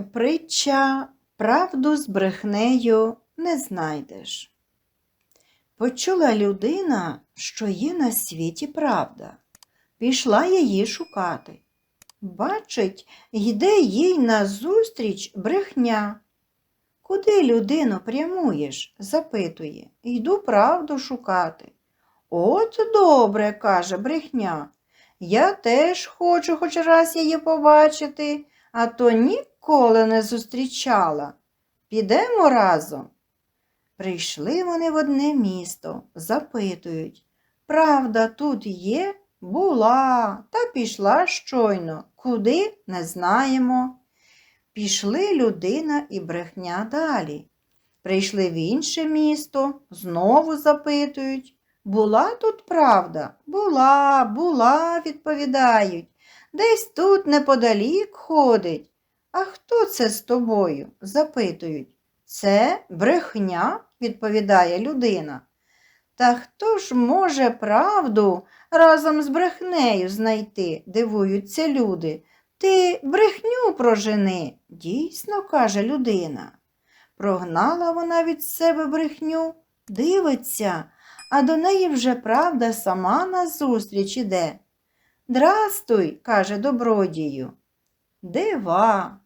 Притча правду з брехнею не знайдеш. Почула людина, що є на світі правда. Пішла її шукати. Бачить, йде їй назустріч брехня. Куди людину прямуєш? запитує. Йду правду шукати. От добре, каже брехня. Я теж хочу хоч раз її побачити, а то ніколи не зустрічала. Підемо разом. Прийшли вони в одне місто, запитують. Правда тут є? Була, та пішла щойно. Куди не знаємо. Пішли людина і брехня далі. Прийшли в інше місто, знову запитують. Була тут правда? Була, була, відповідають. Десь тут неподалік ходить. А хто це з тобою? запитують. Це брехня, відповідає людина. Та хто ж може правду разом з брехнею знайти, дивуються люди. Ти брехню прожени, дійсно, каже людина. Прогнала вона від себе брехню, дивиться, а до неї вже правда сама назустріч іде. Здрастуй, каже добродію. Дива,